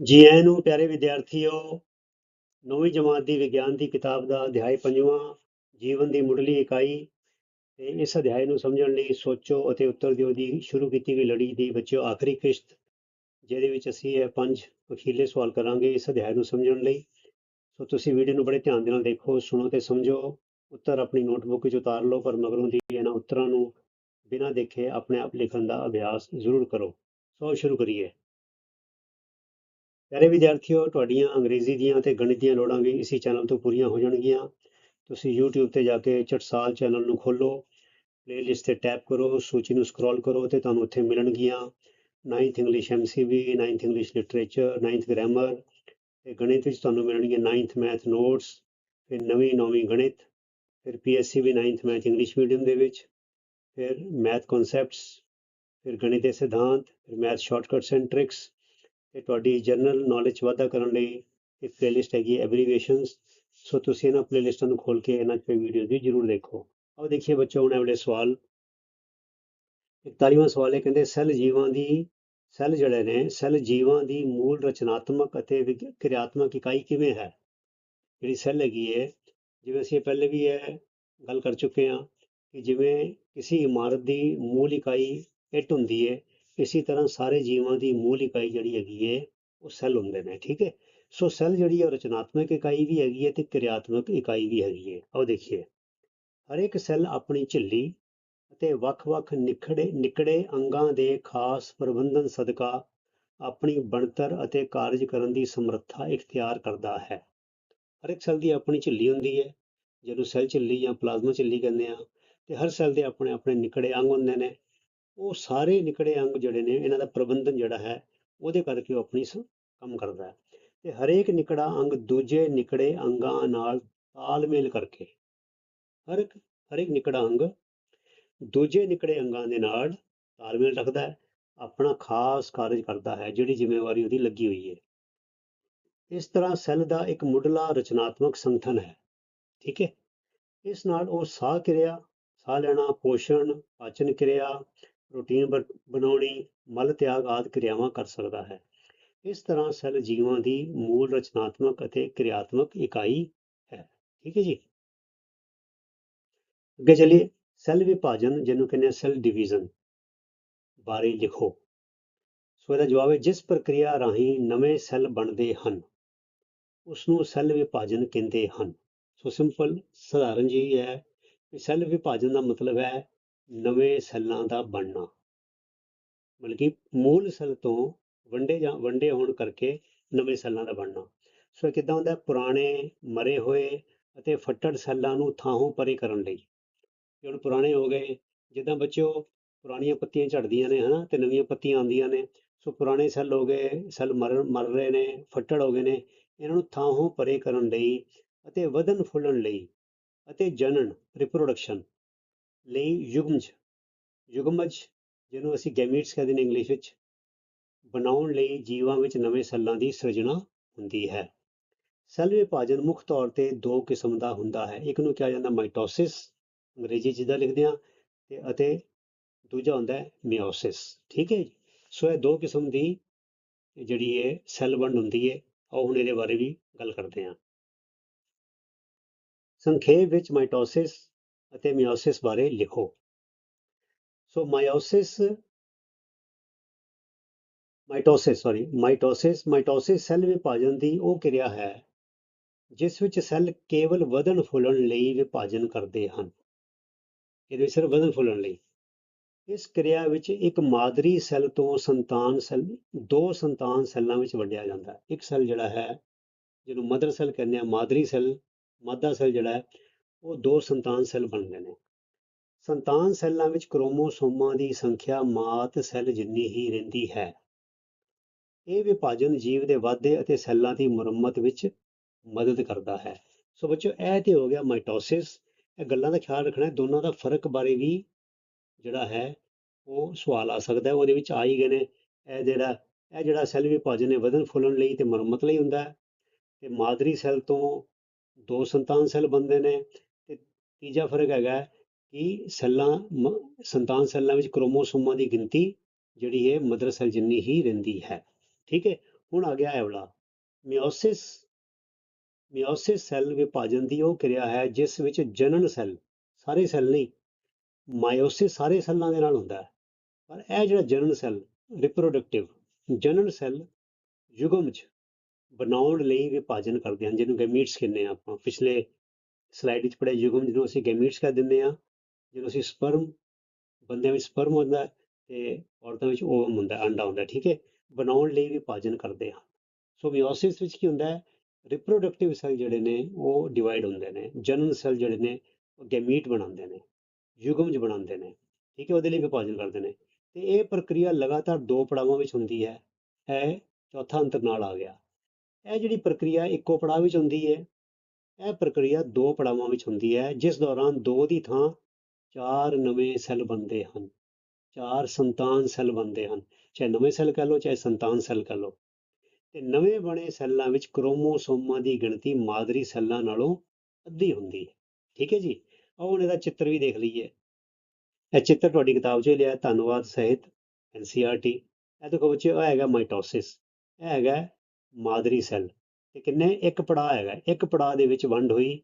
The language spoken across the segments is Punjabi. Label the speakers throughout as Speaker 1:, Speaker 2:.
Speaker 1: ਜੀ, ਆਇਆਂ ਨੂੰ ਪਿਆਰੇ ਵਿਦਿਆਰਥੀਓ, ਨੌਵੀਂ ਜਮਾਤ ਦੀ ਵਿਗਿਆਨ ਦੀ ਕਿਤਾਬ ਦਾ ਅਧਿਆਇ ਪੰਜਵਾਂ, ਜੀਵਨ ਦੀ ਮੁੱਢਲੀ ਇਕਾਈ ਤੇ ਇਸ ਅਧਿਆਇ ਨੂੰ ਸਮਝਣ ਲਈ ਸੋਚੋ ਅਤੇ ਉੱਤਰ ਦਿਓ ਦੀ ਸ਼ੁਰੂ ਕੀਤੀ ਗਈ ਲੜੀ ਦੀ ਬੱਚਿਓ ਆਖਰੀ ਕਿਸ਼ਤ, ਜਿਹਦੇ ਵਿੱਚ ਅਸੀਂ ਇਹ ਪੰਜ ਅਖੀਰਲੇ ਸਵਾਲ ਕਰਾਂਗੇ ਇਸ ਅਧਿਆਇ ਨੂੰ ਸਮਝਣ ਲਈ। ਸੋ ਤੁਸੀਂ ਵੀਡੀਓ ਨੂੰ ਬੜੇ ਧਿਆਨ ਦੇ ਨਾਲ ਦੇਖੋ, ਸੁਣੋ ਤੇ ਸਮਝੋ। ਉੱਤਰ ਆਪਣੀ ਨੋਟਬੁੱਕ ਵਿੱਚ ਉਤਾਰ ਲਓ, ਪਰ ਮਗਰੋਂ ਦੀ ਇਹਨਾਂ ਉੱਤਰਾਂ ਨੂੰ ਬਿਨਾਂ ਦੇਖੇ ਆਪਣੇ ਆਪ ਲਿਖਣ ਦਾ ਅਭਿਆਸ ਜ਼ਰੂਰ ਕਰੋ। ਸੋ ਸ਼ੁਰੂ ਕਰੀਏ। ਪਿਆਰੇ ਵਿਦਿਆਰਥੀਓ, ਤੁਹਾਡੀਆਂ ਅੰਗਰੇਜ਼ੀ ਦੀਆਂ ਤੇ ਗਣਿਤ ਦੀਆਂ ਲੋੜਾਂ ਵੀ ਇਸੇ ਚੈਨਲ ਤੋਂ ਪੂਰੀਆਂ ਹੋ ਜਾਣਗੀਆਂ। ਤੁਸੀਂ YouTube ਤੇ ਜਾ ਕੇ ਚਟਸਾਲ ਚੈਨਲ ਨੂੰ ਖੋਲੋ ਪਲੇਲਿਸਟ ਤੇ ਟੈਪ ਕਰੋ, ਸੂਚੀ ਨੂੰ ਸਕਰੋਲ ਕਰੋ ਤੇ ਤੁਹਾਨੂੰ ਉੱਥੇ ਮਿਲਣਗੀਆਂ। 9th English MCB 9th English literature 9th grammar ਤੇ ਗਣਿਤ ਵਿੱਚ ਤੁਹਾਨੂੰ ਮਿਲਣਗੀਆਂ 9th ਮੈਥ ਨੋਟਸ ਫਿਰ ਨਵੀਂ, ਨੌਵੀਂ ਗਣਿਤ, ਫਿਰ PSC ਵੀ 9th ਮੈਥ ਇੰਗਲਿਸ਼ ਮੀਡੀਅਮ ਦੇ ਵਿੱਚ, ਫਿਰ ਮੈਥ ਕਨਸੈਪਟਸ ਫਿਰ ਗਣਿਤ ਦੇ ਸਿਧਾਂਤ, ਫਿਰ ਮੈਥ ਸ਼ਾਰਟਕਟਸ ਐਂਡ ਟ੍ਰਿਕਸ ਤੇ ਤੁਹਾਡੀ ਜਨਰਲ ਨੌਲੇਜ ਵਾਧਾ ਕਰਨ ਲਈ ਇੱਕ ਪਲੇਲਿਸਟ ਹੈਗੀ ਐਬਰੀਵੇਸ਼ਨਸ ਸੋ ਤੁਸੀਂ ਇਹਨਾਂ ਪਲੇਲਿਸਟਾਂ ਨੂੰ ਖੋਲ ਕੇ ਇਹਨਾਂ 'ਤੇ ਵੀਡੀਓਜ਼ ਵੀ ਜ਼ਰੂਰ ਦੇਖੋ। ਆਓ ਦੇਖੀਏ ਬੱਚੋ, ਹੁਣ ਇਹ ਵਾਲੇ ਸਵਾਲ। 41ਵਾਂ ਸਵਾਲ ਹੈ ਕਹਿੰਦੇ, ਸੈੱਲ ਜੀਵਾਂ ਦੀ, ਸੈੱਲ ਜਿਹੜੇ ਨੇ, ਸੈੱਲ ਜੀਵਾਂ ਦੀ ਮੂਲ ਰਚਨਾਤਮਕ ਅਤੇ ਵਿਗ- ਕਿਰਿਆਤਮਕ ਇਕਾਈ ਕਿਵੇਂ ਹੈ? ਜਿਹੜੀ ਸੈੱਲ ਹੈਗੀ ਹੈ, ਜਿਵੇਂ ਅਸੀਂ ਪਹਿਲੇ ਵੀ ਇਹ ਗੱਲ ਕਰ ਚੁੱਕੇ ਹਾਂ ਕਿ ਜਿਵੇਂ ਕਿਸੇ ਇਮਾਰਤ ਦੀ ਮੂਲ ਇਕਾਈ ਇੱਟ ਹੁੰਦੀ ਹੈ ਇਸੇ ਤਰ੍ਹਾਂ ਸਾਰੇ ਜੀਵਾਂ ਦੀ ਮੂਲ ਇਕਾਈ ਜਿਹੜੀ ਹੈਗੀ ਹੈ ਉਹ ਸੈੱਲ ਹੁੰਦੇ ਨੇ, ਠੀਕ ਹੈ ਸੋ ਸੈੱਲ ਜਿਹੜੀ ਹੈ ਉਹ ਰਚਨਾਤਮਕ ਇਕਾਈ ਵੀ ਹੈਗੀ ਹੈ ਤੇ ਕਿਰਿਆਤਮਕ ਇਕਾਈ ਵੀ ਹੈਗੀ ਹੈ ਆਓ ਦੇਖੀਏ। ਹਰ ਇੱਕ ਸੈੱਲ ਆਪਣੀ ਝਿੱਲੀ ਅਤੇ ਵੱਖ-ਵੱਖ ਨਿਖੜੇ, ਨਿਕੜੇ ਅੰਗਾਂ ਦੇ ਖਾਸ ਪ੍ਰਬੰਧਨ ਸਦਕਾ ਆਪਣੀ ਬਣਤਰ ਅਤੇ ਕਾਰਜ ਕਰਨ ਦੀ ਸਮਰੱਥਾ ਇਖਤਿਆਰ ਕਰਦਾ ਹੈ। ਹਰ ਇੱਕ ਸੈੱਲ ਦੀ ਆਪਣੀ ਝਿੱਲੀ ਹੁੰਦੀ ਹੈ ਜਿਹਨੂੰ ਸੈੱਲ ਝਿੱਲੀ ਜਾਂ ਪਲਾਜ਼ਮਾ ਝਿੱਲੀ ਕਹਿੰਦੇ ਆ, ਤੇ ਹਰ ਸੈੱਲ ਦੇ ਆਪਣੇ ਆਪਣੇ ਨਿਕੜੇ ਅੰਗ ਹੁੰਦੇ ਨੇ। ਉਹ ਸਾਰੇ ਨਿਕੜੇ ਅੰਗ ਜਿਹੜੇ ਨੇ, ਇਹਨਾਂ ਦਾ ਪ੍ਰਬੰਧਨ ਜਿਹੜਾ ਹੈ, ਉਹਦੇ ਕਰਕੇ ਉਹ ਆਪਣੀ ਸ- ਕੰਮ ਕਰਦਾ ਹੈ। ਤੇ ਹਰੇਕ ਨਿਕੜਾ ਅੰਗ ਦੂਜੇ ਨਿਕੜੇ ਅੰਗਾਂ ਨਾਲ ਤਾਲਮੇਲ ਕਰਕੇ, ਹਰ ਇੱਕ, ਹਰੇਕ ਨਿਕੜਾ ਅੰਗ ਦੂਜੇ ਨਿਕੜੇ ਅੰਗਾਂ ਦੇ ਨਾਲ ਤਾਲਮੇਲ ਰੱਖਦਾ ਹੈ, ਆਪਣਾ ਖਾਸ ਕਾਰਜ ਕਰਦਾ ਹੈ, ਜਿਹੜੀ ਜ਼ਿੰਮੇਵਾਰੀ ਉਹਦੀ ਲੱਗੀ ਹੋਈ ਹੈ। ਇਸ ਤਰ੍ਹਾਂ ਸੈੱਲ ਦਾ ਇੱਕ ਮੁੱਢਲਾ ਰਚਨਾਤਮਕ ਸੰਗਠਨ ਹੈ, ਠੀਕ ਹੈ? ਇਸ ਨਾਲ ਉਹ ਸਾਹ ਕਿਰਿਆ, ਸਾਹ ਲੈਣਾ, ਪੋਸ਼ਣ, ਪਾਚਨ ਕਿਰਿਆ ਪ੍ਰੋਟੀਨ ਬ- ਬਣਾਉਣੀ, ਮਲ ਤਿਆਗ ਆਦਿ ਕਿਰਿਆਵਾਂ ਕਰ ਸਕਦਾ ਹੈ। ਇਸ ਤਰ੍ਹਾਂ ਸੈੱਲ ਜੀਵਾਂ ਦੀ ਮੂਲ ਰਚਨਾਤਮਕ ਅਤੇ ਕਿਰਿਆਤਮਕ ਇਕਾਈ ਹੈ। ਠੀਕ ਹੈ ਜੀ? ਅੱਗੇ ਚਲੀਏ। ਸੈੱਲ ਵਿਭਾਜਨ, ਜਿਹਨੂੰ ਕਹਿੰਦੇ ਸੈੱਲ ਡਿਵੀਜ਼ਨ, ਬਾਰੇ ਲਿਖੋ। ਸੋ ਇਹਦਾ ਜਵਾਬ ਹੈ, ਜਿਸ ਪ੍ਰਕਿਰਿਆ ਰਾਹੀਂ ਨਵੇਂ ਸੈੱਲ ਬਣਦੇ ਹਨ ਉਸ ਨੂੰ ਸੈੱਲ ਵਿਭਾਜਨ ਕਹਿੰਦੇ ਹਨ। ਸੋ ਸਿੰਪਲ, ਸਧਾਰਨ ਜਿਹੀ ਹੈ। ਸੈੱਲ ਵਿਭਾਜਨ ਦਾ ਮਤਲਬ ਹੈ ਨਵੇਂ ਸੈੱਲਾਂ ਦਾ ਬਣਨਾ। ਮਤਲਬ ਕਿ ਮੂਲ ਸੈੱਲ ਤੋਂ ਵੰਡੇ ਜਾਂ ਵੰਡੇ ਹੋਣ ਕਰਕੇ ਨਵੇਂ ਸੈੱਲਾਂ ਦਾ ਬਣਨਾ। ਸੋ ਇਹ ਕਿੱਦਾਂ ਹੁੰਦਾ ਪੁਰਾਣੇ ਮਰੇ ਹੋਏ ਅਤੇ ਫੱਟੜ ਸੈੱਲਾਂ ਨੂੰ ਥਾਂੋਂ ਪਰੇ ਕਰਨ ਲਈ। ਜੇ ਹੁਣ ਪੁਰਾਣੇ ਹੋ ਗਏ। ਜਿੱਦਾਂ ਬੱਚਿਓ, ਪੁਰਾਣੀਆਂ ਪੱਤੀਆਂ ਝੜਦੀਆਂ ਨੇ, ਹਨਾ? ਤੇ ਨਵੀਆਂ ਪੱਤੀਆਂ ਆਉਂਦੀਆਂ ਨੇ। ਸੋ ਪੁਰਾਣੇ ਸੈੱਲ ਹੋ ਗਏ, ਸੈੱਲ ਮਰ ਮਰ ਰਹੇ ਨੇ, ਫੱਟੜ ਹੋ ਗਏ ਨੇ। ਇਹਨਾਂ ਨੂੰ ਥਾਂੋਂ ਪਰੇ ਕਰਨ ਲਈ ਅਤੇ ਵਧਣ ਫੁੱਲਣ ਲਈ ਅਤੇ ਜਨਨ ਰਿਪਰੋਡਕਸ਼ਨ ਲਈ ਯੁਗਮਜ ਯੁਗਮਜ ਜਿਹਨੂੰ ਅਸੀਂ ਗੈਮੀਟਸ ਕਹਿੰਦੇ ਨੇ ਇੰਗਲਿਸ਼ ਵਿੱਚ, ਬਣਾਉਣ ਲਈ ਜੀਵਾਂ ਵਿੱਚ ਨਵੇਂ ਸੈੱਲਾਂ ਦੀ ਸਿਰਜਣਾ ਹੁੰਦੀ ਹੈ। ਸੈੱਲ ਵਿਭਾਜਨ ਮੁੱਖ ਤੌਰ ਤੇ ਦੋ ਕਿਸਮ ਦਾ ਹੁੰਦਾ ਹੈ। ਇੱਕ ਨੂੰ ਕਿਹਾ ਜਾਂਦਾ ਮਾਈਟੋਸਿਸ ਅੰਗਰੇਜ਼ੀ ਜਿਹਦਾ ਲਿਖਦੇ ਆ ਤੇ ਅਤੇ ਦੂਜਾ ਹੁੰਦਾ ਹੈ ਮਿਓਸਿਸ ਠੀਕ ਹੈ ਸੋ ਇਹ ਦੋ ਕਿਸਮ ਦੀ ਜਿਹੜੀ ਹੈ ਸੈੱਲ ਵੰਡ ਹੁੰਦੀ ਹੈ, ਆਓ ਹੁਣ ਇਹਦੇ ਬਾਰੇ ਵੀ ਗੱਲ ਕਰਦੇ ਹਾਂ। ਸੰਖੇਪ ਵਿੱਚ ਮਾਈਟੋਸਿਸ ਅਤੇ ਮਿਓਸਿਸ ਬਾਰੇ ਲਿਖੋ। ਸੋ ਮਾਇਓਸਿਸ ਮਾਈਟੋਸਿਸ ਸੌਰੀ ਮਾਈਟੋਸਿਸ ਮਾਈਟੋਸਿਸ ਸੈੱਲ ਵਿਭਾਜਨ ਦੀ ਉਹ ਕਿਰਿਆ ਹੈ, ਜਿਸ ਵਿੱਚ ਸੈੱਲ ਕੇਵਲ ਵਧਣ ਫੁੱਲਣ ਲਈ ਵਿਭਾਜਨ ਕਰਦੇ ਹਨ। ਇਹਦੇ ਵਿੱਚ ਸਿਰਫ ਵਧਣ ਫੁੱਲਣ ਲਈ। ਇਸ ਕਿਰਿਆ ਵਿੱਚ ਇੱਕ ਮਾਦਰੀ ਸੈੱਲ ਤੋਂ ਸੰਤਾਨ ਸੈੱਲ, ਦੋ ਸੰਤਾਨ ਸੈੱਲਾਂ ਵਿੱਚ ਵੰਡਿਆ ਜਾਂਦਾ ਹੈ। ਇੱਕ ਸੈੱਲ ਜਿਹੜਾ ਹੈ, ਜਿਹਨੂੰ ਮਦਰ ਸੈੱਲ ਕਹਿੰਦੇ ਆ, ਮਾਦਰੀ ਸੈੱਲ, ਮਾਦਾ ਸੈੱਲ ਜਿਹੜਾ ਹੈ ਉਹ ਦੋ ਸੰਤਾਨ ਸੈੱਲ ਬਣਦੇ ਨੇ। ਸੰਤਾਨ ਸੈੱਲਾਂ ਵਿੱਚ ਕ੍ਰੋਮੋਸੋਮਾਂ ਦੀ ਸੰਖਿਆ ਮਾਤ ਸੈੱਲ ਜਿੰਨੀ ਹੀ ਰਹਿੰਦੀ ਹੈ। ਇਹ ਵਿਭਾਜਨ ਜੀਵ ਦੇ ਵਾਧੇ ਅਤੇ ਸੈੱਲਾਂ ਦੀ ਮੁਰੰਮਤ ਵਿੱਚ ਮਦਦ ਕਰਦਾ ਹੈ। ਸੋ ਬੱਚਿਓ, ਇਹ ਤੇ ਹੋ ਗਿਆ ਮਾਈਟੋਸਿਸ। ਇਹ ਗੱਲਾਂ ਦਾ ਖਿਆਲ ਰੱਖਣਾ, ਦੋਨਾਂ ਦਾ ਫ਼ਰਕ ਬਾਰੇ ਵੀ ਜਿਹੜਾ ਹੈ, ਉਹ ਸਵਾਲ ਆ ਸਕਦਾ ਹੈ। ਉਹਦੇ ਵਿੱਚ ਆ ਹੀ ਗਏ ਨੇ। ਇਹ ਜਿਹੜਾ ਇਹ ਜਿਹੜਾ ਸੈੱਲ ਵਿਭਾਜਨ ਹੈ ਵਧਣ ਫੁੱਲਣ ਲਈ ਤੇ ਮੁਰੰਮਤ ਲਈ ਹੁੰਦਾ ਹੈ। ਤੇ ਮਾਦਰੀ ਸੈੱਲ ਤੋਂ ਦੋ ਸੰਤਾਨ ਸੈੱਲ ਬਣਦੇ ਨੇ। ਤੀਜਾ ਫ਼ਰਕ ਹੈਗਾ ਕਿ ਸੈੱਲਾਂ ਮ- ਸੰਤਾਨ ਸੈੱਲਾਂ ਵਿੱਚ ਕ੍ਰੋਮੋਸੋਮਾਂ ਦੀ ਗਿਣਤੀ ਜਿਹੜੀ ਹੈ ਮਦਰ ਸੈੱਲ ਜਿੰਨੀ ਹੀ ਰਹਿੰਦੀ ਹੈ। ਠੀਕ ਹੈ, ਹੁਣ ਆ ਗਿਆ ਇਹ ਮਿਓਸਿਸ ਮਿਓਸਿਸ ਸੈੱਲ ਵਿਭਾਜਨ ਦੀ ਉਹ ਕਿਰਿਆ ਹੈ ਜਿਸ ਵਿੱਚ ਜਨਨ ਸੈੱਲ ਸਾਰੇ ਸੈੱਲ ਨਹੀਂ, ਮਾਇਓਸਿਸ ਸਾਰੇ ਸੈੱਲਾਂ ਦੇ ਨਾਲ ਹੁੰਦਾ ਹੈ। ਪਰ ਇਹ ਜਿਹੜਾ ਜਨਨ ਸੈੱਲ ਰਿਪਰੋਡਕਟਿਵ ਜਨਨ ਸੈੱਲ ਯੁਗਮ ਚ ਬਣਾਉਣ ਲਈ ਵਿਭਾਜਨ ਕਰਦੇ ਹਨ, ਜਿਹਨੂੰ ਗੈਮੀਟਸ ਕਹਿੰਦੇ ਆ ਆਪਾਂ। ਪਿਛਲੇ ਸਲਾਈਡ ਵਿੱਚ ਪੜਿਆ ਯੁਗਮ ਜਿਹਨੂੰ ਅਸੀਂ ਗੈਮੀਟਸ ਕਹਿ ਦਿੰਦੇ ਆ ਜਿਹਨੂੰ ਅਸੀਂ ਸਪਰਮ ਬੰਦਿਆਂ ਵਿੱਚ ਸਪਰਮ ਹੁੰਦਾ ਹੈ ਤੇ ਔਰਤਾਂ ਵਿੱਚ ਓਵਮ ਹੁੰਦਾ ਹੈ, ਅੰਡਾ ਹੁੰਦਾ ਠੀਕ ਹੈ? ਬਣਾਉਣ ਲਈ ਵਿਭਾਜਨ ਕਰਦੇ ਹਨ ਸੋ ਮਿਓਸਿਸ ਵਿੱਚ ਕੀ ਹੁੰਦਾ ਹੈ? ਰਿਪਰੋਡਕਟਿਵ ਸੈੱਲ ਜਿਹੜੇ ਨੇ ਉਹ ਡਿਵਾਈਡ ਹੁੰਦੇ ਨੇ ਜਨਨ ਸੈੱਲ ਜਿਹੜੇ ਨੇ ਉਹ ਗੈਮੀਟ ਬਣਾਉਂਦੇ ਨੇ ਯੁਗਮਜ ਬਣਾਉਂਦੇ ਨੇ ਠੀਕ ਹੈ? ਉਹਦੇ ਲਈ ਵਿਭਾਜਨ ਕਰਦੇ ਨੇ। ਤੇ ਇਹ ਪ੍ਰਕਿਰਿਆ ਲਗਾਤਾਰ ਦੋ ਪੜਾਵਾਂ ਵਿੱਚ ਹੁੰਦੀ ਹੈ ਇਹ ਚੌਥਾ ਅੰਤਰ ਨਾਲ ਆ ਗਿਆ। ਇਹ ਜਿਹੜੀ ਪ੍ਰਕਿਰਿਆ ਇੱਕੋ ਪੜਾਅ ਵਿੱਚ ਹੁੰਦੀ ਹੈ ਇਹ ਪ੍ਰਕਿਰਿਆ ਦੋ ਪੜਾਵਾਂ ਵਿੱਚ ਹੁੰਦੀ ਹੈ, ਜਿਸ ਦੌਰਾਨ ਦੋ ਦੀ ਥਾਂ ਚਾਰ ਨਵੇਂ ਸੈੱਲ ਬਣਦੇ ਹਨ, ਚਾਰ ਸੰਤਾਨ ਸੈੱਲ ਬਣਦੇ ਹਨ, ਚਾਹੇ ਨਵੇਂ ਸੈੱਲ ਕਹ ਲਓ, ਚਾਹੇ ਸੰਤਾਨ ਸੈੱਲ ਕਹ ਲਓ। ਤੇ ਨਵੇਂ ਬਣੇ ਸੈੱਲਾਂ ਵਿੱਚ ਕ੍ਰੋਮੋਸੋਮਾਂ ਦੀ ਗਿਣਤੀ ਮਾਦਰੀ ਸੈੱਲਾਂ ਨਾਲੋਂ ਅੱਧੀ ਹੁੰਦੀ ਹੈ। ਠੀਕ ਹੈ ਜੀ? ਆਓ ਹੁਣ ਇਹਦਾ ਚਿੱਤਰ ਵੀ ਦੇਖ ਲਈਏ। ਇਹ ਚਿੱਤਰ ਤੁਹਾਡੀ ਕਿਤਾਬ 'ਚ ਲਿਆ, ਧੰਨਵਾਦ ਸਹਿਤ NCERT ਇਹ ਦੇਖੋ ਬੱਚੇ ਇਹ ਹੈਗਾ ਮਾਈਟੋਸਿਸ, ਇਹ ਹੈਗਾ ਮਾਦਰੀ ਸੈੱਲ। ਤੇ ਕਿੰਨੇ? ਇੱਕ ਪੜਾਅ ਹੈਗਾ। ਇੱਕ ਪੜਾਅ ਦੇ ਵਿੱਚ ਵੰਡ ਹੋਈ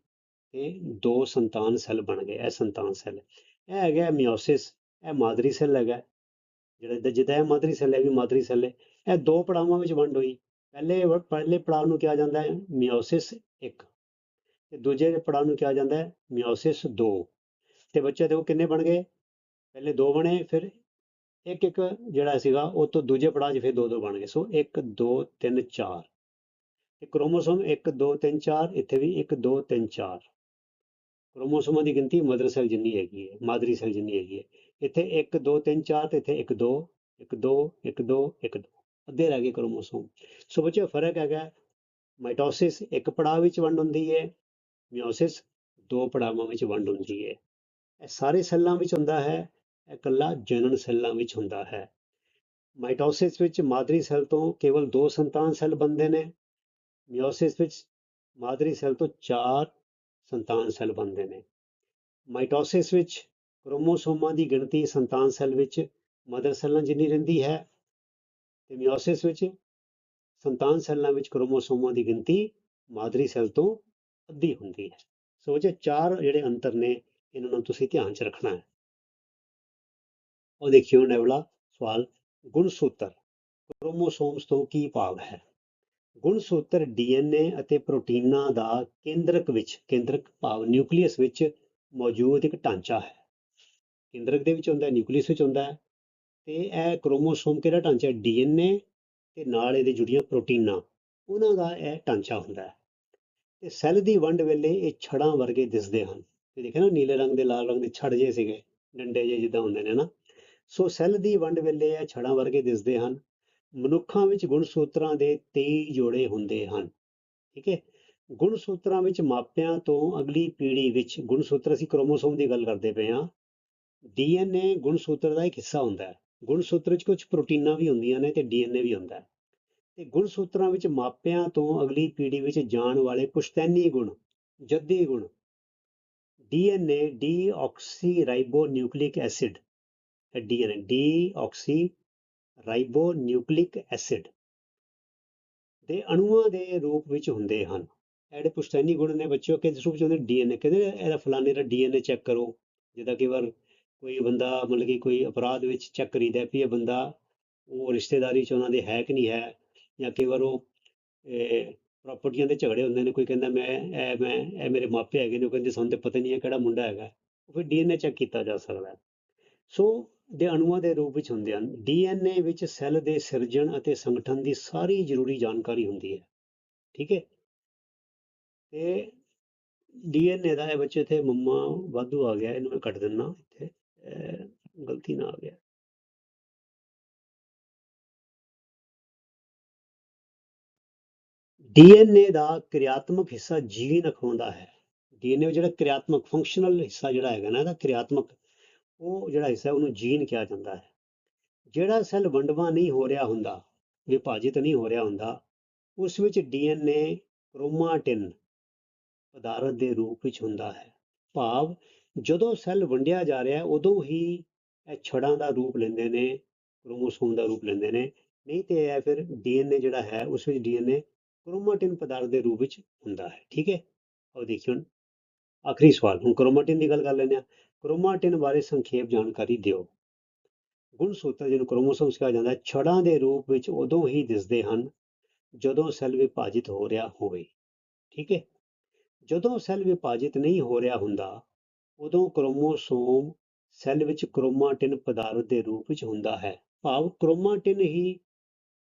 Speaker 1: ਤੇ ਦੋ ਸੰਤਾਨ ਸੈੱਲ ਬਣ ਗਏ। ਇਹ ਸੰਤਾਨ ਸੈੱਲ। ਇਹ ਹੈਗਾ ਮਿਓਸਿਸ, ਇਹ ਮਾਦਰੀ ਸੈੱਲ ਹੈਗਾ। ਜਿਹੜਾ ਜਿੱਦਾਂ- ਇਹ ਮਾਦਰੀ ਸੈੱਲ ਹੈ ਵੀ ਮਾਦਰੀ ਸੈੱਲ ਹੈ। ਇਹ ਦੋ ਪੜਾਵਾਂ ਵਿੱਚ ਵੰਡ ਹੋਈ। ਪਹਿਲੇ ਪਹਿਲੇ ਪੜਾਅ ਨੂੰ ਕਿਹਾ ਜਾਂਦਾ ਹੈ ਮਿਓਸਿਸ 1 ਤੇ ਦੂਜੇ ਪੜਾਅ ਨੂੰ ਕਿਹਾ ਜਾਂਦਾ ਹੈ ਮਿਓਸਿਸ 2 ਤੇ ਬੱਚੇ ਦੇਖੋ ਕਿੰਨੇ ਬਣ ਗਏ? ਪਹਿਲੇ ਦੋ ਬਣੇ, ਫਿਰ ਇੱਕ ਇੱਕ ਜਿਹੜਾ ਸੀਗਾ, ਉਹ ਤੋਂ ਦੂਜੇ ਪੜਾਅ 'ਚ ਫਿਰ ਦੋ ਦੋ ਬਣ ਗਏ। ਸੋ 1 2 3 4 ਤੇ ਕ੍ਰੋਮੋਸੋਮ 1 2 3 4 ਇੱਥੇ ਵੀ 1 2 3 4 ਕ੍ਰੋਮੋਸੋਮਾਂ ਦੀ ਗਿਣਤੀ ਮਦਰ ਸੈੱਲ ਜਿੰਨੀ ਹੈਗੀ ਹੈ, ਮਾਦਰੀ ਸੈੱਲ ਜਿੰਨੀ ਹੈਗੀ ਹੈ। ਇੱਥੇ 1 2 3 4 ਤੇ ਇੱਥੇ 1 2 1 2 1 2 1 2 ਅੱਧੇ ਰਹਿ ਗਏ ਕ੍ਰੋਮੋਸੋਮ। ਸੋ ਬੱਚੇ ਫ਼ਰਕ ਹੈਗਾ, ਮਾਈਟੋਸਿਸ ਇੱਕ ਪੜਾਅ ਵਿੱਚ ਵੰਡ ਹੁੰਦੀ ਹੈ, ਮਿਓਸਿਸ ਦੋ ਪੜਾਵਾਂ ਵਿੱਚ ਵੰਡ ਹੁੰਦੀ ਹੈ। ਇਹ ਸਾਰੇ ਸੈੱਲਾਂ ਵਿੱਚ ਹੁੰਦਾ ਹੈ, ਇਹ ਇਕੱਲਾ ਜਨਨ ਸੈੱਲਾਂ ਵਿੱਚ ਹੁੰਦਾ ਹੈ। ਮਾਈਟੋਸਿਸ ਵਿੱਚ ਮਾਦਰੀ ਸੈੱਲ ਤੋਂ ਕੇਵਲ ਦੋ ਸੰਤਾਨ ਸੈੱਲ ਬਣਦੇ ਨੇ ਮਿਓਸਿਸ ਵਿੱਚ ਮਾਦਰੀ ਸੈੱਲ ਤੋਂ ਚਾਰ ਸੰਤਾਨ ਸੈੱਲ ਬਣਦੇ ਨੇ। ਮਾਈਟੋਸਿਸ ਵਿੱਚ ਕ੍ਰੋਮੋਸੋਮਾਂ ਦੀ ਗਿਣਤੀ ਸੰਤਾਨ ਸੈੱਲ ਵਿੱਚ ਮਦਰ ਸੈੱਲਾਂ ਜਿੰਨੀ ਰਹਿੰਦੀ ਹੈ ਤੇ ਮਿਓਸਿਸ ਵਿੱਚ ਸੰਤਾਨ ਸੈੱਲਾਂ ਵਿੱਚ ਕ੍ਰੋਮੋਸੋਮਾਂ ਦੀ ਗਿਣਤੀ ਮਾਦਰੀ ਸੈੱਲ ਤੋਂ ਅੱਧੀ ਹੁੰਦੀ ਹੈ। ਸੋ ਜੇ ਚਾਰ ਜਿਹੜੇ ਅੰਤਰ ਨੇ, ਇਹਨਾਂ ਨੂੰ ਤੁਸੀਂ ਧਿਆਨ 'ਚ ਰੱਖਣਾ ਹੈ। ਉਹ ਦੇਖਿਓ ਇਹ ਵਾਲਾ ਸਵਾਲ ਗੁਣਸੂਤਰ ਕ੍ਰੋਮੋਸੋਮਸ ਤੋਂ ਕੀ ਭਾਵ ਹੈ? ਗੁਣਸੂਤਰ ਡੀਐਨਏ ਅਤੇ ਪ੍ਰੋਟੀਨਾਂ ਦਾ ਕੇਂਦਰਕ ਵਿੱਚ, ਕੇਂਦਰਕ ਭਾਵ ਨਿਊਕਲੀਅਸ ਵਿੱਚ ਮੌਜੂਦ ਇੱਕ ਢਾਂਚਾ ਹੈ। ਕੇਂਦਰਕ ਦੇ ਵਿੱਚ ਹੁੰਦਾ ਹੈ, ਨਿਊਕਲੀਅਸ ਵਿੱਚ ਹੁੰਦਾ ਹੈ। ਤੇ ਇਹ ਕ੍ਰੋਮੋਸੋਮ ਕਿਹੜਾ ਢਾਂਚਾ ਹੈ? ਡੀਐਨਏ ਤੇ ਨਾਲ ਇਹਦੇ ਜੁੜੀਆਂ ਪ੍ਰੋਟੀਨਾਂ, ਉਹਨਾਂ ਦਾ ਇਹ ਢਾਂਚਾ ਹੁੰਦਾ ਹੈ। ਤੇ ਸੈੱਲ ਦੀ ਵੰਡ ਵੇਲੇ ਇਹ ਛੜਾਂ ਵਰਗੇ ਦਿਸਦੇ ਹਨ। ਤੇ ਦੇਖਿਆ ਨਾ, ਨੀਲੇ ਰੰਗ ਦੇ, ਲਾਲ ਰੰਗ ਦੇ ਛੜ ਜੇ ਸੀਗੇ, ਡੰਡੇ ਜੇ ਜਿੱਦਾਂ ਹੁੰਦੇ ਨੇ ਨਾ ਸੋ ਸੈੱਲ ਦੀ ਵੰਡ ਵੇਲੇ ਇਹ ਛੜਾਂ ਵਰਗੇ ਦਿਸਦੇ ਹਨ। ਮਨੁੱਖਾਂ ਵਿੱਚ ਗੁਣਸੂਤਰਾਂ ਦੇ 23 ਜੋੜੇ ਹੁੰਦੇ ਹਨ। ਠੀਕ ਹੈ? ਗੁਣ ਸੂਤਰਾਂ ਵਿੱਚ ਮਾਪਿਆਂ ਤੋਂ ਅਗਲੀ ਪੀੜ੍ਹੀ ਵਿੱਚ ਗੁਣਸੂਤਰ ਅਸੀਂ ਕ੍ਰੋਮੋਸੋਮ ਦੀ ਗੱਲ ਕਰਦੇ ਪਏ ਹਾਂ। ਡੀਐਨਏ ਗੁਣਸੂਤਰ ਦਾ ਇੱਕ ਹਿੱਸਾ ਹੁੰਦਾ ਹੈ। ਗੁਣਸੂਤਰ ਵਿੱਚ ਕੁਝ ਪ੍ਰੋਟੀਨਾਂ ਵੀ ਹੁੰਦੀਆਂ ਨੇ ਤੇ ਡੀਐਨਏ ਵੀ ਹੁੰਦਾ ਹੈ। ਤੇ ਗੁਣਸੂਤਰਾਂ ਵਿੱਚ ਮਾਪਿਆਂ ਤੋਂ ਅਗਲੀ ਪੀੜ੍ਹੀ ਵਿੱਚ ਜਾਣ ਵਾਲੇ ਪੁਸ਼ਤੈਨੀ ਗੁਣ, ਜੱਦੀ ਗੁਣ DNA deoxyribonucleic acid DNA deoxyribonucleic acid ਦੇ ਅਣੂਆਂ ਦੇ ਰੂਪ ਵਿੱਚ ਹੁੰਦੇ ਹਨ। ਇਹ ਜਿਹੜੇ ਪੁਸ਼ਤੈਨੀ ਗੁਣ ਨੇ ਬੱਚਿਓ ਕਿਸ ਰੂਪ ਚ ਹੁੰਦੇ? ਡੀਐਨਏ। ਕਹਿੰਦੇ ਇਹਦਾ ਫਲਾਣੇ ਦਾ ਡੀਐਨਏ ਚੈੱਕ ਕਰੋ। ਜਿੱਦਾਂ ਕਈ ਵਾਰ ਕੋਈ ਬੰਦਾ, ਮਤਲਬ ਕਿ ਕੋਈ ਅਪਰਾਧ ਵਿੱਚ ਚੈੱਕ ਕਰੀਦਾ ਵੀ ਇਹ ਬੰਦਾ, ਉਹ ਰਿਸ਼ਤੇਦਾਰੀ ਚ ਉਹਨਾਂ ਦੇ ਹੈ ਕਿ ਨਹੀਂ ਹੈ? ਜਾਂ ਕਈ ਵਾਰ ਉਹ ਪ੍ਰਾਪਰਟੀਆਂ ਦੇ ਝਗੜੇ ਹੁੰਦੇ ਨੇ, ਕੋਈ ਕਹਿੰਦਾ, ਮੈਂ, ਇਹ ਮੈਂ, ਇਹ ਮੇਰੇ ਮਾਪੇ ਹੈਗੇ ਨੇ। ਉਹ ਕਹਿੰਦੇ, ਸਾਨੂੰ ਤੇ ਪਤਾ ਨਹੀਂ ਹੈ ਕਿਹੜਾ ਮੁੰਡਾ ਹੈਗਾ। ਉਹ ਫਿਰ ਡੀਐਨਏ ਚੈੱਕ ਕੀਤਾ ਜਾ ਸਕਦਾ ਸੋ ਦੇ ਅਣੂਆਂ ਦੇ ਰੂਪ ਵਿੱਚ ਹੁੰਦੇ ਹਨ। ਡੀਐਨਏ ਵਿੱਚ ਸੈੱਲ ਦੇ ਸਿਰਜਣ ਅਤੇ ਸੰਗਠਨ ਦੀ ਸਾਰੀ ਜ਼ਰੂਰੀ ਜਾਣਕਾਰੀ ਹੁੰਦੀ ਹੈ। ਠੀਕ ਹੈ? ਤੇ ਡੀਐਨਏ ਦਾ ਇਹ ਬੱਚੇ ਇੱਥੇ ਮੰਮਾ ਵਾਧੂ ਆ ਗਿਆ, ਇਹਨੂੰ ਮੈਂ ਕੱਟ ਦਿੰਦਾ ਇੱਥੇ। ਗਲਤੀ ਨਾਲ ਆ ਗਿਆ। ਡੀਐਨਏ ਦਾ ਕਿਰਿਆਤਮਕ ਹਿੱਸਾ ਜੀਨ ਅਖਵਾਉਂਦਾ ਹੈ। ਡੀਐਨਏ ਜਿਹੜਾ ਕਿਰਿਆਤਮਕ, ਫੰਕਸ਼ਨਲ ਹਿੱਸਾ ਜਿਹੜਾ ਹੈਗਾ ਨਾ, ਇਹਦਾ ਕਿਰਿਆਤਮਕ ਉਹ ਜਿਹੜਾ ਹਿੱਸਾ ਉਹਨੂੰ ਜੀਨ ਕਿਹਾ ਜਾਂਦਾ ਹੈ। ਜਿਹੜਾ ਸੈੱਲ ਵੰਡਵਾ ਨਹੀਂ ਹੋ ਰਿਹਾ ਹੁੰਦਾ, ਵਿਭਾਜਿਤ ਨਹੀਂ ਹੋ ਰਿਹਾ ਹੁੰਦਾ, ਉਸ ਵਿੱਚ ਡੀਐਨਏ ਕ੍ਰੋਮਾਟਿਨ ਪਦਾਰਥ ਦੇ ਰੂਪ ਵਿੱਚ ਹੁੰਦਾ ਹੈ। ਭਾਵ ਜਦੋਂ ਸੈੱਲ ਵੰਡਿਆ ਜਾ ਰਿਹਾ ਉਦੋਂ ਹੀ ਇਹ ਛੜਾਂ ਦਾ ਰੂਪ ਲੈਂਦੇ ਨੇ, ਕ੍ਰੋਮੋਸੋਮ ਦਾ ਰੂਪ ਲੈਂਦੇ ਨੇ, ਨਹੀਂ ਤੇ ਇਹ ਫਿਰ ਡੀਐਨਏ ਜਿਹੜਾ ਹੈ, ਉਸ ਵਿੱਚ ਡੀਐਨਏ ਕ੍ਰੋਮਾਟਿਨ ਪਦਾਰਥ ਦੇ ਰੂਪ ਵਿੱਚ ਹੁੰਦਾ ਹੈ। ਠੀਕ ਹੈ? ਆਓ ਦੇਖਿਓ ਆਖਰੀ ਸਵਾਲ, ਹੁਣ ਕ੍ਰੋਮਾਟਿਨ ਦੀ ਗੱਲ ਕਰ ਲੈਂਦੇ ਹਾਂ। ਕ੍ਰੋਮਾਟਿਨ ਬਾਰੇ ਸੰਖੇਪ ਜਾਣਕਾਰੀ ਦਿਓ। ਗੁਣ ਸੂਤਰ ਜਿਹਨੂੰ ਕ੍ਰੋਮੋਸੋਮਸ ਕਿਹਾ ਜਾਂਦਾ ਹੈ ਛੜਾਂ ਦੇ ਰੂਪ ਵਿੱਚ ਉਦੋਂ ਹੀ ਦਿਸਦੇ ਹਨ ਜਦੋਂ ਸੈੱਲ ਵਿਭਾਜਿਤ ਹੋ ਰਿਹਾ ਹੋਵੇ। ਠੀਕ ਹੈ? ਜਦੋਂ ਸੈੱਲ ਵਿਭਾਜਿਤ ਨਹੀਂ ਹੋ ਰਿਹਾ ਹੁੰਦਾ, ਉਦੋਂ ਕ੍ਰੋਮੋਸੋਮ ਸੈੱਲ ਵਿੱਚ ਕ੍ਰੋਮਾਟਿਨ ਪਦਾਰਥ ਦੇ ਰੂਪ ਵਿੱਚ ਹੁੰਦਾ ਹੈ। ਭਾਵ ਕ੍ਰੋਮਾਟਿਨ ਹੀ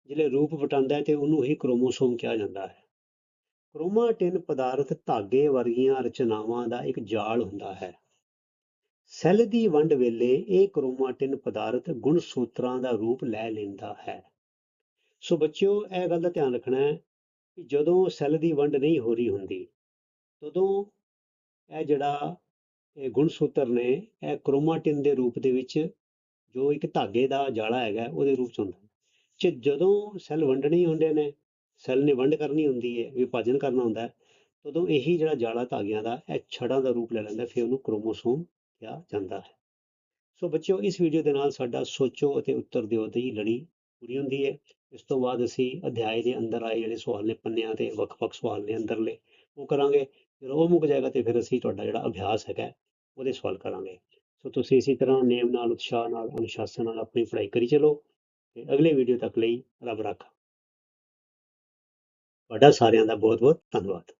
Speaker 1: ਜਿਹੜੇ ਰੂਪ ਵਟਾਉਂਦਾ ਹੈ ਤੇ ਉਹਨੂੰ ਹੀ ਕ੍ਰੋਮੋਸੋਮ ਕਿਹਾ ਜਾਂਦਾ ਹੈ। ਕ੍ਰੋਮਾਟਿਨ ਪਦਾਰਥ ਧਾਗੇ ਵਰਗੀਆਂ ਰਚਨਾਵਾਂ ਦਾ ਇੱਕ ਜਾਲ ਹੁੰਦਾ ਹੈ। ਸੈੱਲ ਦੀ ਵੰਡ ਵੇਲੇ ਇਹ ਕ੍ਰੋਮਾਟਿਨ ਪਦਾਰਥ ਗੁਣਸੂਤਰਾਂ ਦਾ ਰੂਪ ਲੈ ਲੈਂਦਾ ਹੈ। ਸੋ ਬੱਚਿਓ, ਇਹ ਗੱਲ ਦਾ ਧਿਆਨ ਰੱਖਣਾ ਹੈ ਕਿ ਜਦੋਂ ਸੈੱਲ ਦੀ ਵੰਡ ਨਹੀਂ ਹੋ ਰਹੀ ਹੁੰਦੀ, ਤਦੋਂ ਇਹ ਜਿਹੜਾ ਇਹ ਗੁਣਸੂਤਰ ਨੇ, ਇਹ ਕ੍ਰੋਮਾਟਿਨ ਦੇ ਰੂਪ ਦੇ ਵਿੱਚ ਜੋ ਇੱਕ ਧਾਗੇ ਦਾ ਜਾਲਾ ਹੈਗਾ, ਉਹਦੇ ਰੂਪ ਚ ਹੁੰਦਾ। ਚ ਜਦੋਂ ਸੈੱਲ ਵੰਡਣੇ ਹੁੰਦੇ ਨੇ, ਸੈੱਲ ਨੇ ਵੰਡ ਕਰਨੀ ਹੁੰਦੀ ਹੈ, ਵਿਭਾਜਨ ਕਰਨਾ ਹੁੰਦਾ ਹੈ, ਤਦੋਂ ਇਹੀ ਜਿਹੜਾ ਜਾਲਾ ਧਾਗਿਆਂ ਦਾ, ਇਹ ਛੜਾਂ ਦਾ ਰੂਪ ਲੈ ਲੈਂਦਾ, ਫਿਰ ਉਹਨੂੰ ਕ੍ਰੋਮੋਸੋਮ ਕਿਹਾ ਜਾਂਦਾ ਹੈ। ਸੋ ਬੱਚਿਓ, ਇਸ ਵੀਡੀਓ ਦੇ ਨਾਲ ਸਾਡਾ ਸੋਚੋ ਅਤੇ ਉੱਤਰ ਦਿਓ ਦੀ ਲੜੀ ਪੂਰੀ ਹੁੰਦੀ ਹੈ। ਇਸ ਤੋਂ ਬਾਅਦ ਅਸੀਂ ਅਧਿਆਏ ਦੇ ਅੰਦਰ ਆਏ ਜਿਹੜੇ ਸਵਾਲ ਨੇ ਪੰਨਿਆਂ ਤੇ ਵੱਖ-ਵੱਖ ਸਵਾਲ ਨੇ ਅੰਦਰਲੇ ਉਹ ਕਰਾਂਗੇ। ਫਿਰ ਉਹ ਮੁੱਕ ਜਾਏਗਾ ਤੇ ਫਿਰ ਅਸੀਂ ਤੁਹਾਡਾ ਜਿਹੜਾ ਅਭਿਆਸ ਹੈਗਾ, ਉਹਦੇ ਸਵਾਲ ਕਰਾਂਗੇ। ਸੋ ਤੁਸੀਂ ਇਸੇ ਤਰ੍ਹਾਂ ਨੇਮ ਨਾਲ, ਉਤਸ਼ਾਹ ਨਾਲ, ਅਨੁਸ਼ਾਸਨ ਨਾਲ ਆਪਣੀ ਪੜ੍ਹਾਈ ਕਰੀ ਚਲੋ ਤੇ ਅਗਲੇ ਵੀਡੀਓ ਤੱਕ ਲਈ ਰੱਬ ਰੱਖਾ। ਤੁਹਾਡਾ ਸਾਰਿਆਂ ਦਾ ਬਹੁਤ ਬਹੁਤ ਧੰਨਵਾਦ।